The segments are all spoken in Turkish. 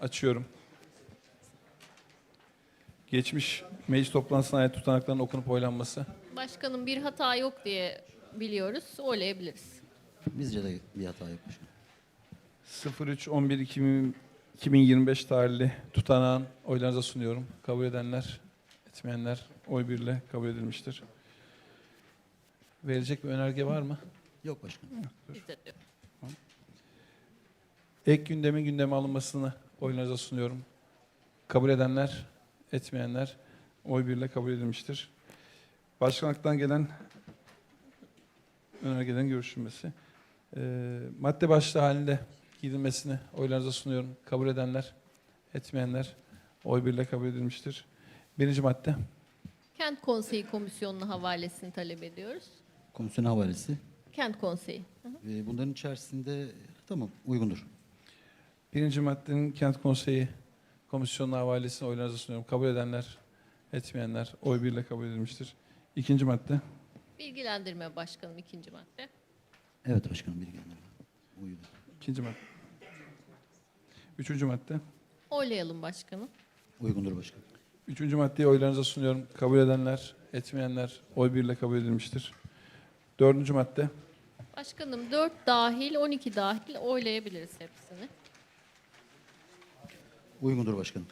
açıyorum. Geçmiş meclis toplantısına ait tutanakların okunup oylanması. Başkanım bir hata yok diye biliyoruz. Oylayabiliriz. Bizce de bir hata yok başkanım. 03 11 2025 tarihli tutanağın oylarınıza sunuyorum. Kabul edenler, etmeyenler oy birle kabul edilmiştir. Verecek bir önerge var mı? Yok başkanım. Ek gündemin gündeme alınmasını oylarınıza sunuyorum. Kabul edenler, etmeyenler oy birle kabul edilmiştir. Başkanlıktan gelen önergelerin görüşülmesi. Ee, madde başlığı halinde gidilmesini oylarınıza sunuyorum. Kabul edenler, etmeyenler oy birle kabul edilmiştir. Birinci madde. Kent Konseyi Komisyonu'na havalesini talep ediyoruz. Komisyon havalesi. Kent Konseyi. Ee, Bunların içerisinde tamam uygundur. Birinci maddenin kent konseyi komisyonuna havalesini oylarınıza sunuyorum. Kabul edenler, etmeyenler oy birle kabul edilmiştir. İkinci madde. Bilgilendirme başkanım ikinci madde. Evet başkanım bilgilendirme. Uygun. İkinci madde. Üçüncü madde. Oylayalım başkanım. Uygundur başkanım. Üçüncü maddeyi oylarınıza sunuyorum. Kabul edenler, etmeyenler oy birle kabul edilmiştir. Dördüncü madde. Başkanım 4 dahil 12 dahil oylayabiliriz hepsini. Uygundur başkanım.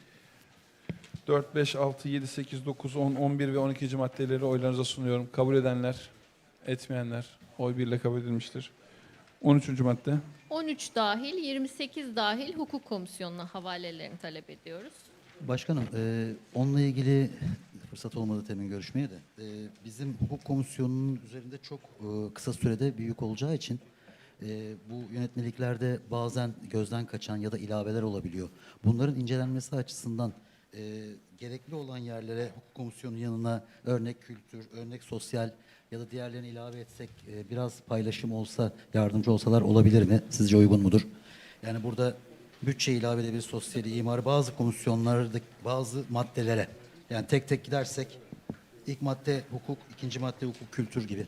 4, 5, 6, 7, 8, 9, 10, 11 ve 12. maddeleri oylarınıza sunuyorum. Kabul edenler, etmeyenler oy birle kabul edilmiştir. 13. madde. 13 dahil 28 dahil hukuk komisyonuna havalelerini talep ediyoruz. Başkanım e, onunla ilgili fırsat olmadı temin görüşmeye de. e, bizim hukuk komisyonunun üzerinde çok e, kısa sürede büyük olacağı için e, bu yönetmeliklerde bazen gözden kaçan ya da ilaveler olabiliyor. Bunların incelenmesi açısından e, gerekli olan yerlere hukuk komisyonu yanına örnek kültür, örnek sosyal ya da diğerlerini ilave etsek e, biraz paylaşım olsa, yardımcı olsalar olabilir mi? Sizce uygun mudur? Yani burada bütçe ilave edebilir, sosyal imar bazı komisyonlardaki bazı maddelere yani tek tek gidersek ilk madde hukuk, ikinci madde hukuk kültür gibi.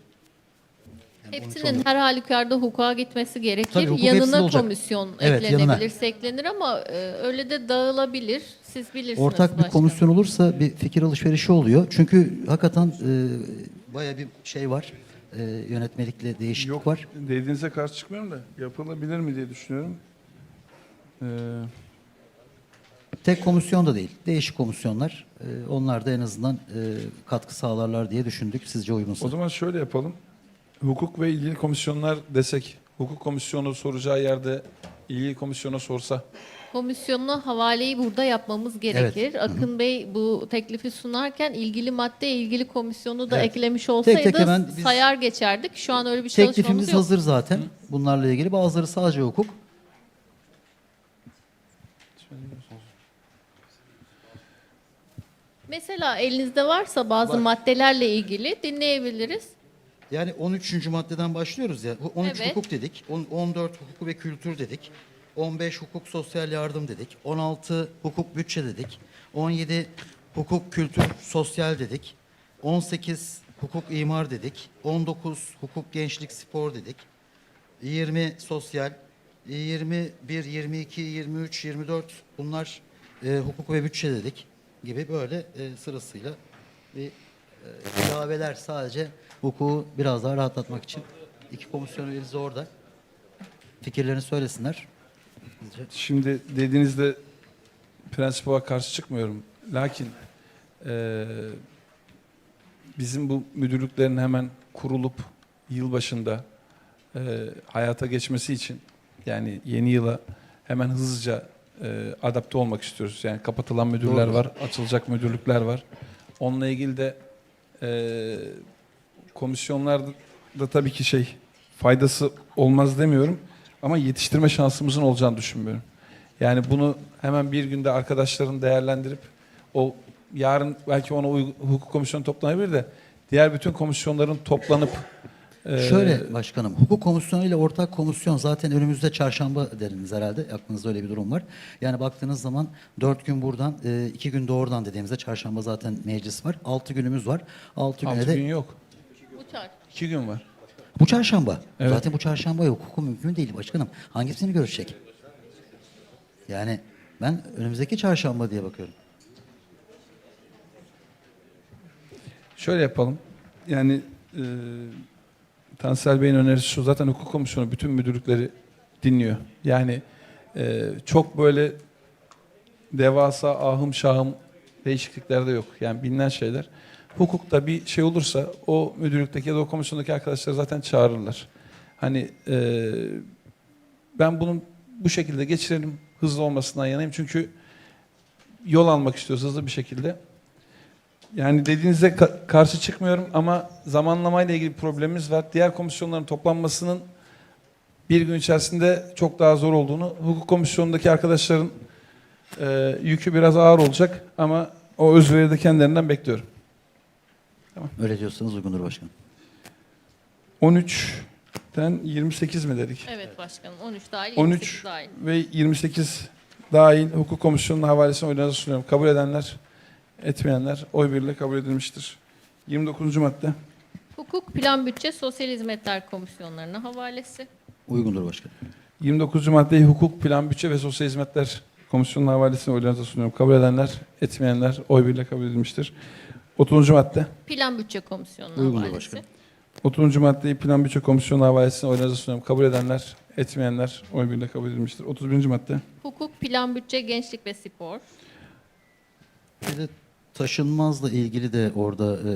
Yani 13 Hepsinin her halükarda hukuka gitmesi gerekir. Tabii, hukuk hepsinde yanına olacak. komisyon Evet, eklenebilirse eklenir ama e, öyle de dağılabilir. Siz bilirsiniz Ortak bir başkanım. komisyon olursa bir fikir alışverişi oluyor. Çünkü hakikaten e, baya bir şey var. E, yönetmelikle değişiklik var. Dediğinize karşı çıkmıyorum da yapılabilir mi diye düşünüyorum. Ee, Tek komisyon da değil. Değişik komisyonlar. E, onlar da en azından e, katkı sağlarlar diye düşündük. Sizce uygunsa. o zaman şöyle yapalım. Hukuk ve ilgili komisyonlar desek, hukuk komisyonu soracağı yerde ilgili komisyona sorsa Komisyonuna havaleyi burada yapmamız gerekir. Akın Bey bu teklifi sunarken ilgili madde ilgili komisyonu da Evet. eklemiş olsaydı tek hemen biz- sayar geçerdik. Şu an öyle bir çalışmamız Teklifimiz yok. hazır zaten. Bunlarla ilgili bazıları sadece hukuk. Mesela elinizde varsa bazı Var. maddelerle ilgili dinleyebiliriz. Yani 13. maddeden başlıyoruz ya. 13 Evet. hukuk dedik. on- 14 hukuk ve kültür dedik. 15 hukuk sosyal yardım dedik. 16 hukuk bütçe dedik. 17 hukuk kültür sosyal dedik. 18 hukuk imar dedik. 19 hukuk gençlik spor dedik. 20 sosyal, 21, 22, 23, 24 bunlar e, hukuk ve bütçe dedik gibi böyle e, sırasıyla bir e, ilaveler sadece hukuku biraz daha rahatlatmak için. İki komisyon üyesi orada. Fikirlerini söylesinler. Şimdi dediğinizde prensip olarak karşı çıkmıyorum. Lakin eee, bizim bu müdürlüklerin hemen kurulup yılbaşında eee hayata geçmesi için yani yeni yıla hemen hızlıca eee, adapte olmak istiyoruz. Yani kapatılan müdürler Doğru. var, açılacak müdürlükler var. Onunla ilgili de eee komisyonlarda da tabii ki şey faydası olmaz demiyorum ama yetiştirme şansımızın olacağını düşünmüyorum. Yani bunu hemen bir günde arkadaşların değerlendirip o yarın belki ona uygu- hukuk komisyonu toplanabilir de diğer bütün komisyonların toplanıp Şöyle başkanım, hukuk komisyonu ile ortak komisyon zaten önümüzde çarşamba deriniz herhalde. Aklınızda öyle bir durum var. Yani baktığınız zaman dört gün buradan, e, iki gün de oradan dediğimizde çarşamba zaten meclis var. Altı günümüz var. Altı güne altı de gün yok. Bu çarpı. iki gün var. Bu çarşamba. Evet. Zaten bu çarşamba yok. Hukuku mümkün değil başkanım. Hangisini görüşecek? Yani Ben önümüzdeki çarşamba diye bakıyorum. Şöyle yapalım. Yani e, Tansel Bey'in önerisi şu. Zaten hukuk komisyonu bütün müdürlükleri dinliyor. Yani e, çok böyle devasa ahım şahım değişiklikler de yok. Yani bilinen şeyler. Hukukta bir şey olursa o müdürlükteki ya da o komisyondaki arkadaşlar zaten çağırırlar. Hani e, ben bunun bu şekilde geçirelim hızlı olmasından yanayım. Çünkü yol almak istiyoruz hızlı bir şekilde. Yani dediğinize ka- karşı çıkmıyorum ama zamanlamayla ilgili bir problemimiz var. Diğer komisyonların toplanmasının bir gün içerisinde çok daha zor olduğunu, hukuk komisyonundaki arkadaşların e, yükü biraz ağır olacak ama o özveri de kendilerinden bekliyorum. Öyle diyorsanız uygundur başkanım. 13'ten 28 mi dedik? Evet başkanım 13 dahil 13 28 dahil. ve 28 dahil hukuk komisyonunun havalesini oylarınıza sunuyorum. Kabul edenler, etmeyenler oy birliğiyle kabul edilmiştir. 29. madde. Hukuk, Plan, Bütçe, Sosyal Hizmetler Komisyonlarına havalesi. Uygundur başkanım. 29. maddeyi hukuk, plan, bütçe ve sosyal hizmetler komisyonunun havalesini oylarınıza sunuyorum. Kabul edenler, etmeyenler oy birliğiyle kabul edilmiştir. 30. madde. Plan, Bütçe Komisyonu'na Uygundur havalesi. başkanım. 30. maddeyi plan, bütçe komisyonu havalesini oylarınıza sunuyorum. Kabul edenler, etmeyenler oy birliğiyle kabul edilmiştir. 31. madde. Hukuk, Plan, Bütçe, Gençlik ve Spor. Bir de taşınmazla ilgili de orada e,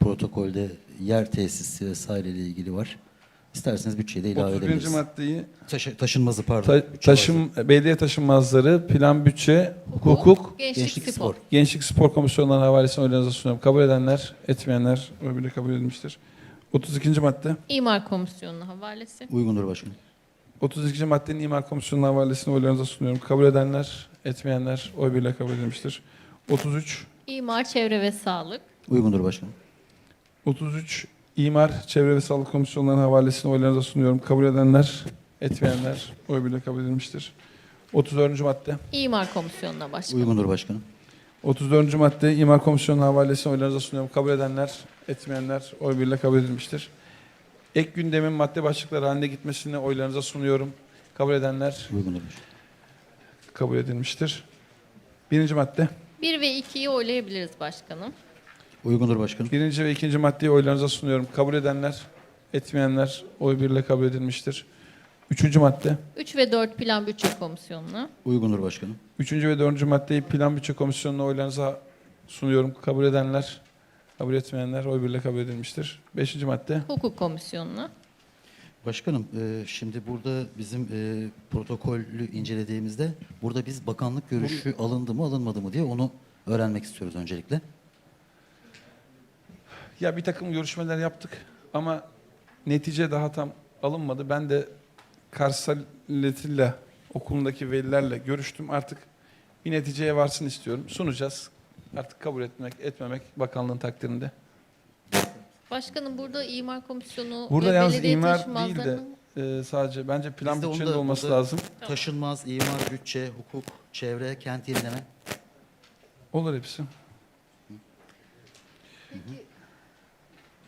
protokolde yer tesisi vesaire ile ilgili var. İsterseniz bütçeyi de ilave 31. edebiliriz. maddeyi Taşı- taşınmazı pardon. ta- Bütçe taşım, belediye taşınmazları, plan, bütçe, hukuk, Gençlik, Gençlik Spor. Spor. Gençlik Spor Komisyonu'nun havalesini oylarınıza sunuyorum. Kabul edenler, etmeyenler oy birliğiyle kabul edilmiştir. 32. madde. İmar Komisyonu'na havalesi. Uygundur başkanım. 32. maddenin imar komisyonunun havalesini oylarınıza sunuyorum. Kabul edenler, etmeyenler oy birliğiyle kabul edilmiştir. 33. İmar, Çevre ve Sağlık. Uygundur başkanım. 33. İmar, Çevre ve Sağlık Komisyonlarının havalesini oylarınıza sunuyorum. Kabul edenler, etmeyenler oy birliğiyle kabul edilmiştir. 34. madde. İmar Komisyonu'na başkanım. Uygundur başkanım. 34. madde İmar Komisyonu'nun havalesini oylarınıza sunuyorum. Kabul edenler, etmeyenler oy birliğiyle kabul edilmiştir. Ek gündemin madde başlıkları halinde gitmesini oylarınıza sunuyorum. Kabul edenler Uygundur başkanım. kabul edilmiştir. Birinci madde. 1 ve 2'yi oylayabiliriz başkanım. Uygundur başkanım. Birinci ve ikinci maddeyi oylarınıza sunuyorum. Kabul edenler, etmeyenler oy birliğiyle kabul edilmiştir. Üçüncü madde. 3 ve 4 Plan, Bütçe Komisyonu'na. Uygundur başkanım. Üçüncü ve dördüncü maddeyi Plan Bütçe Komisyonu'na oylarınıza sunuyorum. Kabul edenler, kabul etmeyenler oy birliğiyle kabul edilmiştir. Beşinci madde. Hukuk Komisyonu'na. Başkanım, e, şimdi burada bizim e, protokolü incelediğimizde burada biz bakanlık görüşü alındı mı alınmadı mı diye onu öğrenmek istiyoruz öncelikle. Ya bir takım görüşmeler yaptık ama netice daha tam alınmadı. Ben de Karsaletilla okulundaki velilerle görüştüm. Artık bir neticeye varsın istiyorum. Sunacağız. Artık kabul etmek, etmemek bakanlığın takdirinde. Başkanım burada İmar Komisyonu Burada ve yalnız belediye imar değil de taşınmazlarının- e, sadece bence plan Bizde olması burada- lazım. Taşınmaz, imar, bütçe, hukuk, çevre, kent yenileme. Olur hepsi.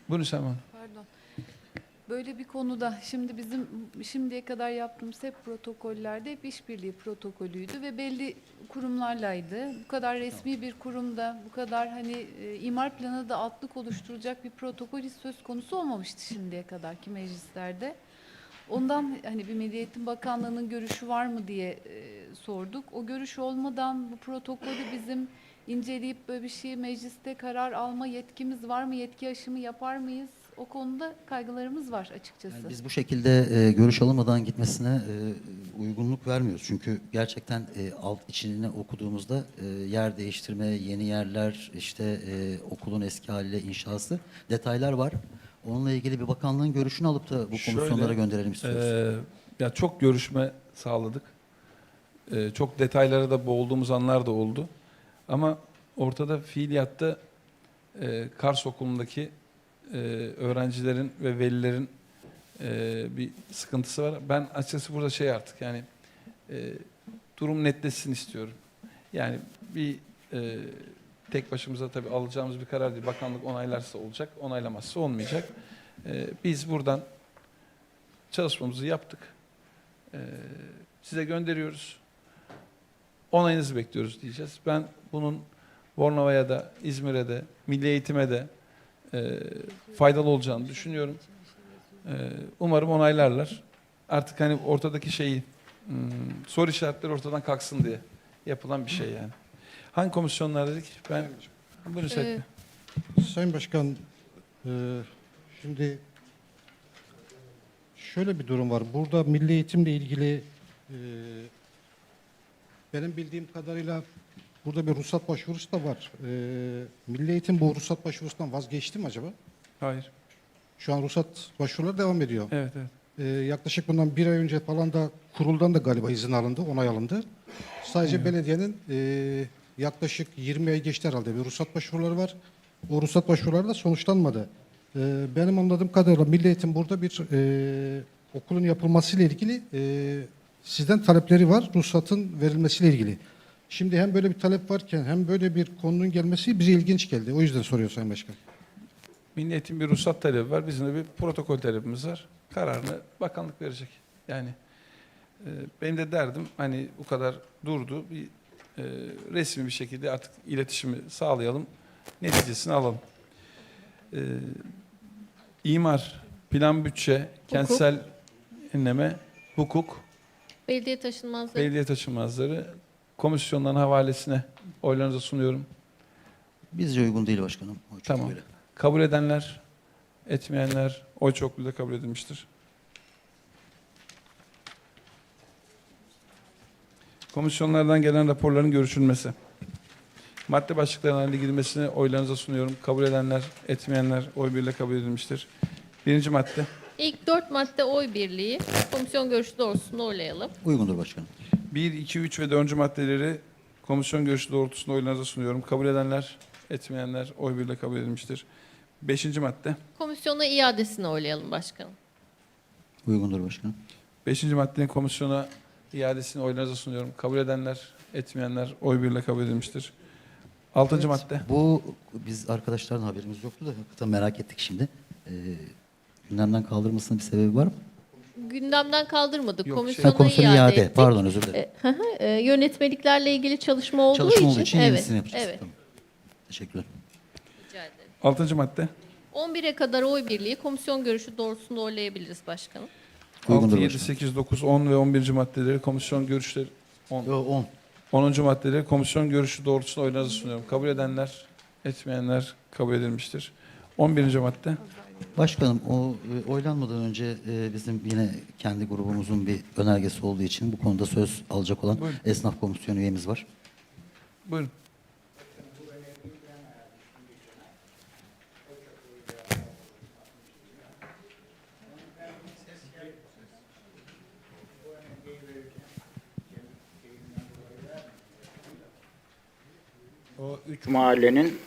Buyurun Selman. Pardon. Böyle bir konuda şimdi bizim şimdiye kadar yaptığımız hep protokollerde hep işbirliği protokolüydü ve belli kurumlarlaydı. Bu kadar resmi bir kurumda bu kadar hani e, imar planı da altlık oluşturacak bir protokol hiç söz konusu olmamıştı şimdiye kadarki meclislerde. Ondan hani bir Milli Eğitim Bakanlığı'nın görüşü var mı diye e, sorduk. O görüş olmadan bu protokolü bizim inceleyip böyle bir şey mecliste karar alma yetkimiz var mı? Yetki aşımı yapar mıyız? O konuda kaygılarımız var açıkçası. Yani biz bu şekilde e, görüş alınmadan gitmesine e, uygunluk vermiyoruz. Çünkü gerçekten e, alt içine okuduğumuzda e, yer değiştirme, yeni yerler, işte e, okulun eski haliyle inşası detaylar var. Onunla ilgili bir bakanlığın görüşünü alıp da bu Şöyle, komisyonlara gönderelim istiyoruz. Ee, ya çok görüşme sağladık. Ee, çok detaylara da boğulduğumuz anlar da oldu. Ama ortada fiiliyatta e, Kars Okulu'ndaki e, öğrencilerin ve velilerin e, bir sıkıntısı var. Ben açıkçası burada şey artık yani e, durum netleşsin istiyorum. Yani bir tek başımıza tabii alacağımız bir karar değil. Bakanlık onaylarsa olacak, onaylamazsa olmayacak. Biz buradan çalışmamızı yaptık. Size gönderiyoruz. onayınızı bekliyoruz diyeceğiz. Ben bunun Bornova'ya da, İzmir'e de, milli eğitime de e, faydalı olacağını düşünüyorum. E, umarım onaylarlar. Artık hani ortadaki şeyi, hmm, soru işaretleri ortadan kalksın diye yapılan bir şey yani. Hangi komisyonlar dedik? Ben bunu Ee, Sayın Başkan, e, şimdi şöyle bir durum var. Burada milli eğitimle ilgili e, benim bildiğim kadarıyla burada bir ruhsat başvurusu da var. E, milli eğitim bu ruhsat başvurusundan vazgeçti mi acaba? Hayır. Şu an ruhsat başvuruları devam ediyor. Evet, evet. E, yaklaşık bundan bir ay önce falan da kuruldan da galiba izin alındı, onay alındı. Sadece belediyenin e, yaklaşık 20 ay geçti herhalde bir ruhsat başvuruları var. O ruhsat başvuruları da sonuçlanmadı. E, benim anladığım kadarıyla Milli Eğitim burada bir e, okulun yapılmasıyla ilgili e, sizden talepleri var, ruhsatın verilmesiyle ilgili. Şimdi hem böyle bir talep varken hem böyle bir konunun gelmesi bize ilginç geldi. O yüzden soruyor Sayın Başkan. Milli Eğitim bir ruhsat talebi var. Bizim de bir protokol talebimiz var. Kararını bakanlık verecek. Yani e, benim de derdim hani bu kadar durdu. Bir e, resmi bir şekilde artık iletişimi sağlayalım. Neticesini alalım. E, imar, plan bütçe, kentsel enleme, hukuk, belediye taşınmazları. belediye taşınmazları komisyonların havalesine oylarınıza sunuyorum. Bizce uygun değil başkanım. O çok Tamam. böyle. Kabul edenler, etmeyenler oy çokluğuyla kabul edilmiştir. Komisyonlardan gelen raporların görüşülmesi. Madde başlıklarının halinde gidilmesini oylarınıza sunuyorum. Kabul edenler, etmeyenler oy birliğiyle kabul edilmiştir. Birinci madde. İlk dört madde oy birliği. Komisyon görüşü doğrultusunda oylayalım. Uygundur başkanım. 1, 2, 3 ve 4. maddeleri komisyon görüşü doğrultusunda oylarınıza sunuyorum. Kabul edenler, etmeyenler oy birliğiyle kabul edilmiştir. Beşinci madde. Komisyona iadesini oylayalım başkanım. Uygundur başkanım. Beşinci maddenin komisyona iadesini oylarınıza sunuyorum. Kabul edenler, etmeyenler oy birliğiyle kabul edilmiştir. Altıncı madde. Bu biz arkadaşlardan haberimiz yoktu da hakikaten merak ettik şimdi. Ee, gündemden kaldırmasının bir sebebi var mı? Gündemden kaldırmadık. Yok, şey- Komisyona Ha, komisyon iade, iade. ettik. Pardon özür dilerim. E, hı hı, e, yönetmeliklerle ilgili çalışma olduğu Çalışma için. olduğu için evet, yenisini yapacağız. Evet. Tamam. Teşekkürler. Rica ederim. Altıncı madde. 11'e kadar oy birliği komisyon görüşü doğrultusunda oylayabiliriz başkanım. Uygundur 6, 7, başkanım. 8, 9, 10 ve 11. maddeleri komisyon görüşleri 10. Yo, 10. 10. maddeleri komisyon görüşü doğrultusunda oylarınıza sunuyorum. Kabul edenler, etmeyenler kabul edilmiştir. 11. madde. Başkanım o e, oylanmadan önce e, bizim yine kendi grubumuzun bir önergesi olduğu için bu konuda söz alacak olan Buyurun. esnaf komisyonu üyemiz var. Buyurun. O üç mahallenin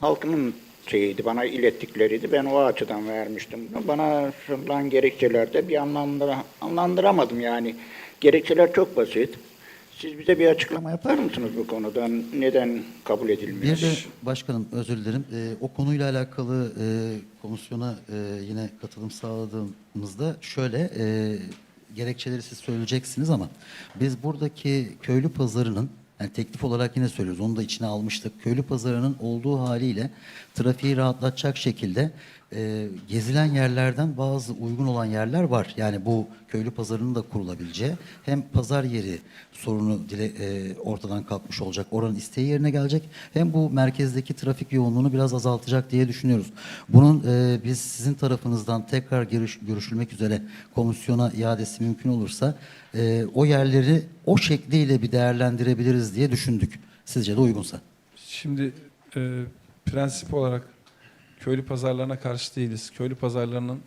halkının şeyiydi, bana ilettikleriydi. Ben o açıdan vermiştim. Bana sunulan gerekçelerde bir anlamda anlandıramadım yani. Gerekçeler çok basit. Siz bize bir açıklama yapar mısınız bu konuda? Neden kabul edilmiyor? Bir de başkanım özür dilerim. E, o konuyla alakalı e, komisyona e, yine katılım sağladığımızda şöyle e, gerekçeleri siz söyleyeceksiniz ama biz buradaki köylü pazarının yani teklif olarak yine söylüyoruz. Onu da içine almıştık. Köylü pazarının olduğu haliyle trafiği rahatlatacak şekilde e, gezilen yerlerden bazı uygun olan yerler var. Yani bu köylü pazarının da kurulabileceği hem pazar yeri sorunu dile, e, ortadan kalkmış olacak. Oranın isteği yerine gelecek. Hem bu merkezdeki trafik yoğunluğunu biraz azaltacak diye düşünüyoruz. Bunun e, biz sizin tarafınızdan tekrar görüş, görüşülmek üzere komisyona iadesi mümkün olursa e, o yerleri o şekliyle bir değerlendirebiliriz diye düşündük. Sizce de uygunsa. Şimdi e, prensip olarak köylü pazarlarına karşı değiliz. Köylü pazarlarının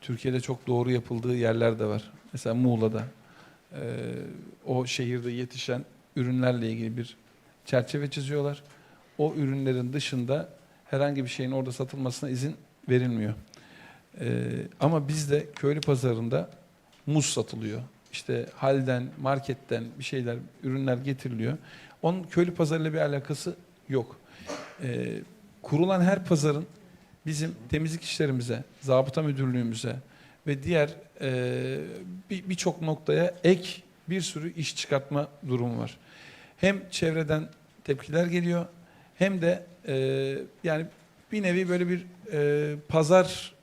Türkiye'de çok doğru yapıldığı yerler de var. Mesela Muğla'da e, o şehirde yetişen ürünlerle ilgili bir çerçeve çiziyorlar. O ürünlerin dışında herhangi bir şeyin orada satılmasına izin verilmiyor. E, ama bizde köylü pazarında muz satılıyor. İşte halden, marketten bir şeyler, ürünler getiriliyor. Onun köylü pazarıyla bir alakası yok. Ee, kurulan her pazarın bizim temizlik işlerimize, zabıta müdürlüğümüze ve diğer e, bir- birçok noktaya ek bir sürü iş çıkartma durumu var. Hem çevreden tepkiler geliyor hem de e, yani bir nevi böyle bir e, pazar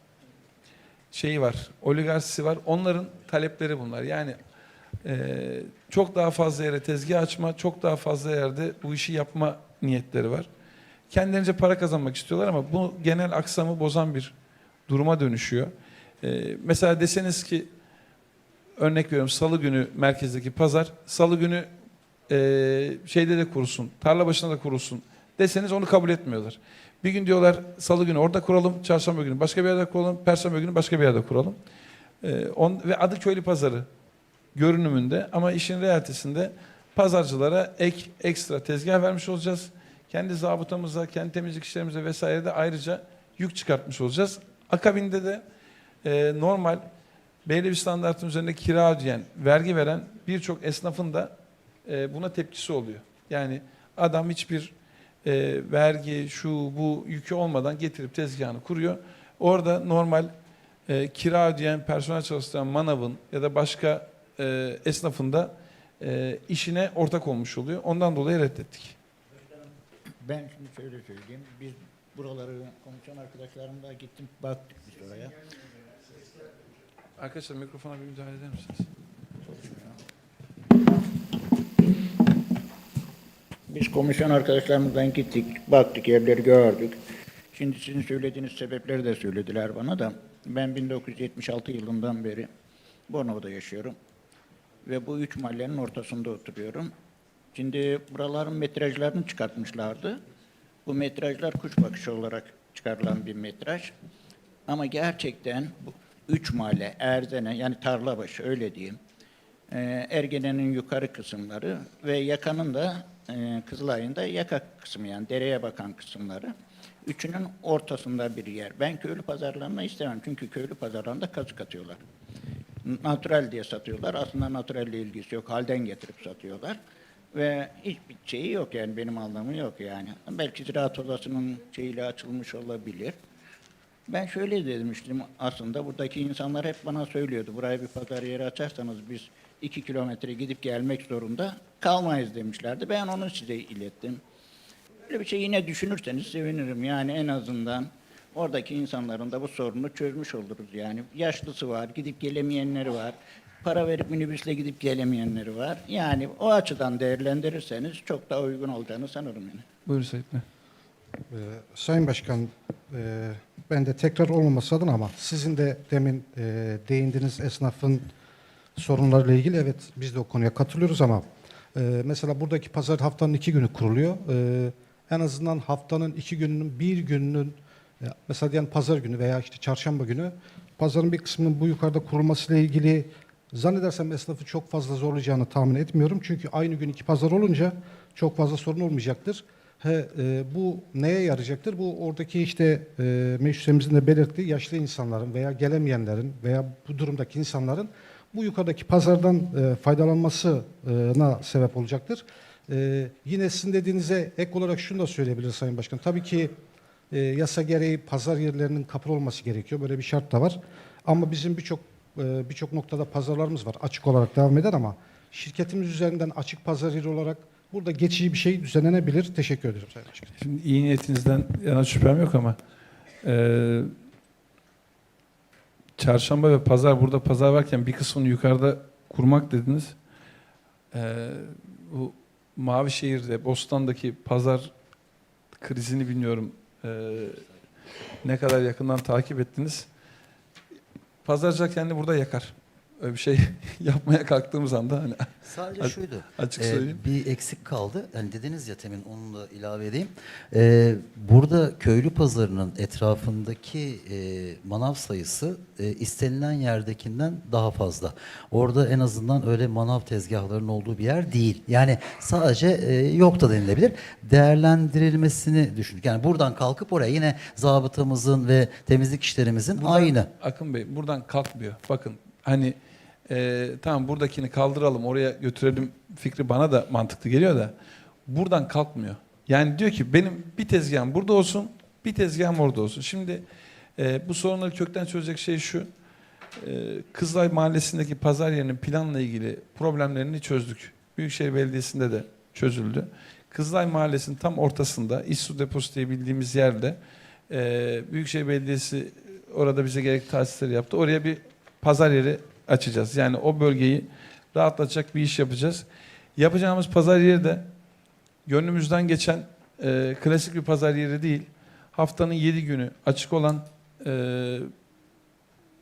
şeyi var, oligarşisi var. Onların talepleri bunlar. Yani e, çok daha fazla yere tezgah açma, çok daha fazla yerde bu işi yapma niyetleri var. Kendilerince para kazanmak istiyorlar ama bu genel aksamı bozan bir duruma dönüşüyor. E, mesela deseniz ki örnek veriyorum salı günü merkezdeki pazar, salı günü e, şeyde de kurulsun, tarla başında da kurulsun deseniz onu kabul etmiyorlar. Bir gün diyorlar salı günü orada kuralım, çarşamba günü başka bir yerde kuralım, perşembe günü başka bir yerde kuralım. E, on, ve adı köylü pazarı görünümünde ama işin realitesinde pazarcılara ek ekstra tezgah vermiş olacağız. Kendi zabıtamıza, kendi temizlik işlerimize vesaire de ayrıca yük çıkartmış olacağız. Akabinde de e, normal belli bir standartın üzerinde kira ödeyen, vergi veren birçok esnafın da e, buna tepkisi oluyor. Yani adam hiçbir e, vergi, şu bu yükü olmadan getirip tezgahını kuruyor. Orada normal e, kira ödeyen, personel çalıştıran manavın ya da başka e, esnafın da e, işine ortak olmuş oluyor. Ondan dolayı reddettik. Ben şimdi şöyle söyleyeyim. Biz buraları komisyon arkadaşlarımla gittim baktık biz oraya. Arkadaşlar mikrofona bir müdahale eder misiniz? Biz komisyon arkadaşlarımızdan gittik, baktık, yerleri gördük. Şimdi sizin söylediğiniz sebepleri de söylediler bana da. Ben 1976 yılından beri Bornova'da yaşıyorum. Ve bu üç mahallenin ortasında oturuyorum. Şimdi buraların metrajlarını çıkartmışlardı. Bu metrajlar kuş bakışı olarak çıkarılan bir metraj. Ama gerçekten bu üç mahalle, Erzene yani Tarlabaşı öyle diyeyim. Ee, Ergene'nin yukarı kısımları ve yakanın da e, Kızılay'ın da yaka kısmı yani dereye bakan kısımları. Üçünün ortasında bir yer. Ben köylü pazarlarına istemem çünkü köylü pazarlarında kazık atıyorlar. Natural diye satıyorlar. Aslında naturalle ilgisi yok. Halden getirip satıyorlar. Ve hiçbir şeyi yok yani benim anlamı yok yani. Belki ziraat odasının şeyiyle açılmış olabilir. Ben şöyle demiştim aslında buradaki insanlar hep bana söylüyordu. Buraya bir pazar yeri açarsanız biz iki kilometre gidip gelmek zorunda kalmayız demişlerdi. Ben onu size ilettim. Böyle bir şey yine düşünürseniz sevinirim. Yani en azından oradaki insanların da bu sorunu çözmüş oluruz. Yani yaşlısı var, gidip gelemeyenleri var. Para verip minibüsle gidip gelemeyenleri var. Yani o açıdan değerlendirirseniz çok daha uygun olacağını sanırım yani. Buyurun Sayit Bey. Ee, Sayın Başkan, e, ben de tekrar olmaması adına ama sizin de demin e, değindiğiniz esnafın sorunlarıyla ilgili evet biz de o konuya katılıyoruz ama e, mesela buradaki pazar haftanın iki günü kuruluyor. E, en azından haftanın iki gününün bir gününün e, mesela diyelim pazar günü veya işte çarşamba günü pazarın bir kısmının bu yukarıda kurulmasıyla ilgili zannedersem esnafı çok fazla zorlayacağını tahmin etmiyorum. Çünkü aynı gün iki pazar olunca çok fazla sorun olmayacaktır. He, e, bu neye yarayacaktır? Bu oradaki işte e, meclisimizin de belirttiği yaşlı insanların veya gelemeyenlerin veya bu durumdaki insanların bu yukarıdaki pazardan e, faydalanmasına sebep olacaktır. E, yine sizin dediğinize ek olarak şunu da söyleyebiliriz Sayın Başkan. Tabii ki e, yasa gereği pazar yerlerinin kapalı olması gerekiyor. Böyle bir şart da var. Ama bizim birçok e, birçok noktada pazarlarımız var. Açık olarak devam eder ama şirketimiz üzerinden açık pazar yeri olarak burada geçici bir şey düzenlenebilir. Teşekkür ederim Sayın Başkan. Şimdi iyi niyetinizden yana şüphem yok ama e, çarşamba ve pazar burada pazar varken bir kısmını yukarıda kurmak dediniz. E, bu Mavişehir'de, Bostan'daki pazar krizini bilmiyorum e, ne kadar yakından takip ettiniz. Pazarcılar kendini burada yakar. Öyle bir şey yapmaya kalktığımız anda hani Sadece şuydu. açık Ee, söyleyeyim. bir eksik kaldı. Yani dediniz ya temin onu da ilave edeyim. Ee, burada köylü pazarının etrafındaki e, manav sayısı e, istenilen yerdekinden daha fazla. Orada en azından öyle manav tezgahlarının olduğu bir yer değil. Yani sadece e, yok da denilebilir. Değerlendirilmesini düşündük. Yani buradan kalkıp oraya yine zabıtamızın ve temizlik işlerimizin Buradan- aynı. Akın Bey buradan kalkmıyor. Bakın hani e, tamam buradakini kaldıralım oraya götürelim fikri bana da mantıklı geliyor da buradan kalkmıyor. Yani diyor ki benim bir tezgahım burada olsun bir tezgahım orada olsun. Şimdi e, bu sorunları kökten çözecek şey şu. Ee, Kızılay Mahallesi'ndeki pazar yerinin planla ilgili problemlerini çözdük. Büyükşehir Belediyesi'nde de çözüldü. Kızılay Mahallesi'nin tam ortasında İSSU deposu diye bildiğimiz yerde e, Büyükşehir Belediyesi orada bize gerekli tahsisleri yaptı. Oraya bir pazar yeri açacağız. Yani o bölgeyi rahatlatacak bir iş yapacağız. Yapacağımız pazar yeri de gönlümüzden geçen e, klasik bir pazar yeri değil. Haftanın 7 günü açık olan e,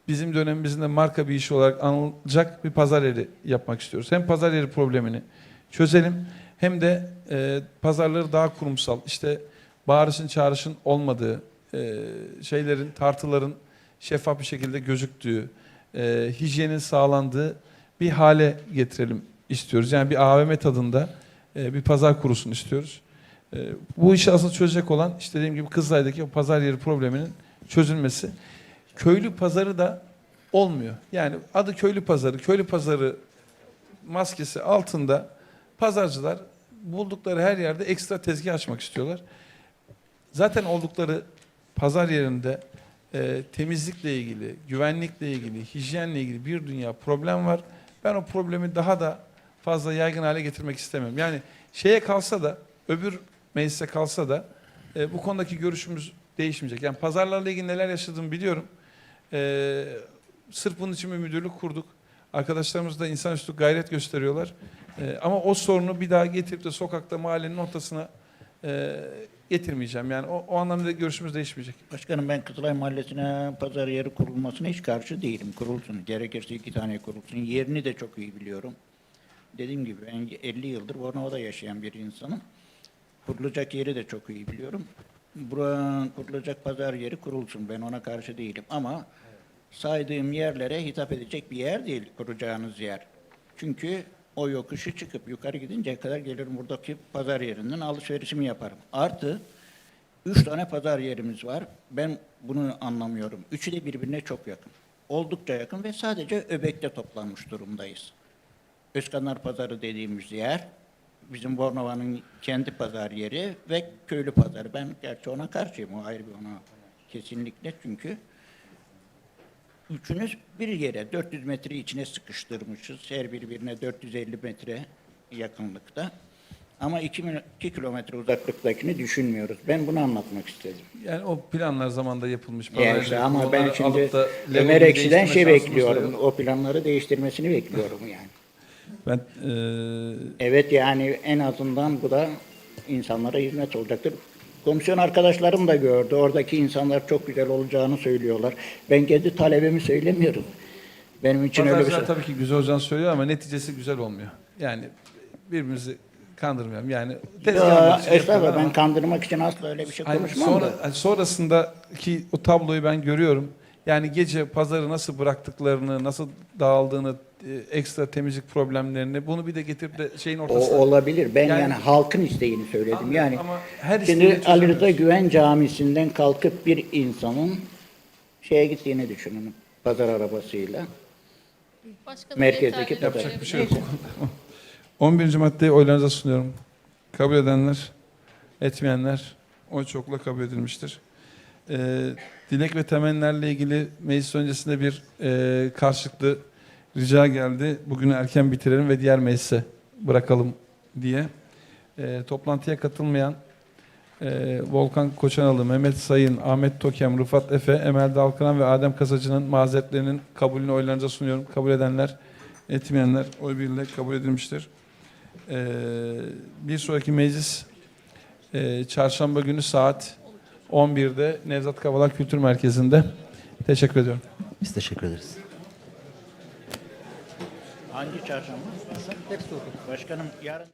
bizim dönemimizin de marka bir iş olarak anılacak bir pazar yeri yapmak istiyoruz. Hem pazar yeri problemini çözelim hem de e, pazarları daha kurumsal, işte bağırışın çağrışın olmadığı, e, şeylerin, tartıların şeffaf bir şekilde gözüktüğü, e, hijyenin sağlandığı bir hale getirelim istiyoruz. Yani bir AVM tadında e, bir pazar kurusun istiyoruz. E, bu işi asıl çözecek olan işte dediğim gibi Kızılay'daki o pazar yeri probleminin çözülmesi. Köylü pazarı da olmuyor. Yani adı köylü pazarı, köylü pazarı maskesi altında pazarcılar buldukları her yerde ekstra tezgah açmak istiyorlar. Zaten oldukları pazar yerinde e, temizlikle ilgili, güvenlikle ilgili, hijyenle ilgili bir dünya problem var. Ben o problemi daha da fazla yaygın hale getirmek istemiyorum. Yani şeye kalsa da, öbür meclise kalsa da e, bu konudaki görüşümüz değişmeyecek. Yani pazarlarla ilgili neler yaşadığımı biliyorum. E, sırf bunun için bir müdürlük kurduk. Arkadaşlarımız da insanüstü gayret gösteriyorlar. E, ama o sorunu bir daha getirip de sokakta mahallenin ortasına e, getirmeyeceğim. Yani o, o anlamda görüşümüz değişmeyecek. Başkanım ben Kızılay Mahallesi'ne pazar yeri kurulmasına hiç karşı değilim. Kurulsun. Gerekirse iki tane kurulsun. Yerini de çok iyi biliyorum. Dediğim gibi ben 50 yıldır Bornova'da yaşayan bir insanım. Kurulacak yeri de çok iyi biliyorum. Buranın kurulacak pazar yeri kurulsun. Ben ona karşı değilim. Ama saydığım yerlere hitap edecek bir yer değil kuracağınız yer. Çünkü o yokuşu çıkıp yukarı gidinceye kadar gelirim buradaki pazar yerinden alışverişimi yaparım. Artı Üç tane pazar yerimiz var. Ben bunu anlamıyorum. Üçü de birbirine çok yakın. Oldukça yakın ve sadece Öbek'te toplanmış durumdayız. Özkanlar Pazarı dediğimiz yer, bizim Bornova'nın kendi pazar yeri ve köylü pazarı. Ben gerçi ona karşıyım, o ayrı bir ona kesinlikle çünkü üçünüz bir yere 400 metre içine sıkıştırmışız. Her birbirine 450 metre yakınlıkta. Ama 2, 2 kilometre uzaklıktakini düşünmüyoruz. Ben bunu anlatmak istedim. Yani o planlar zamanda yapılmış. Yani işte ama ben şimdi Ömer Ekşi'den şey bekliyorum. O planları değiştirmesini bekliyorum yani. Ben e, Evet yani en azından bu da insanlara hizmet olacaktır. Komisyon arkadaşlarım da gördü. Oradaki insanlar çok güzel olacağını söylüyorlar. Ben kendi talebimi söylemiyorum. Benim için öyle bir şey. Pazarcılar tabii ki güzel olacağını söylüyor ama neticesi güzel olmuyor. Yani birbirimizi kandırmayalım. Yani Ya, estağfurullah ben ama- kandırmak için asla öyle bir şey Hayır, konuşmam sonra, da. hani sonrasındaki o tabloyu ben görüyorum. Yani gece pazarı nasıl bıraktıklarını, nasıl dağıldığını, ekstra temizlik problemlerini bunu bir de getirip de şeyin O ortasına... olabilir. Ben Yani- yani, halkın isteğini söyledim. Anladım Yani ama her şimdi Ali Rıza. Güven Camisi'nden kalkıp bir insanın şeye gittiğini düşünün. Pazar arabasıyla. Başkanım Merkezdeki pazar. Yapacak bir şey yok. 11. maddeyi oylarınıza sunuyorum. Kabul edenler, etmeyenler oy çokla kabul edilmiştir. Ee, dilek ve temennilerle ilgili meclis öncesinde bir e, karşılıklı rica geldi. Bugünü erken bitirelim ve diğer meclise bırakalım diye. Ee, toplantıya katılmayan e, Volkan Koçanalı, Mehmet Sayın, Ahmet Tokem, Rıfat Efe, Emel Dalkıran ve Adem Kasacı'nın mazeretlerinin kabulünü oylarınıza sunuyorum. Kabul edenler, etmeyenler oy birliğiyle kabul edilmiştir. Ee, bir sonraki meclis e, çarşamba günü saat 11'de Nevzat Kavalak Kültür Merkezi'nde. Teşekkür ediyorum. Biz teşekkür ederiz. Hangi çarşamba? Başkanım yarın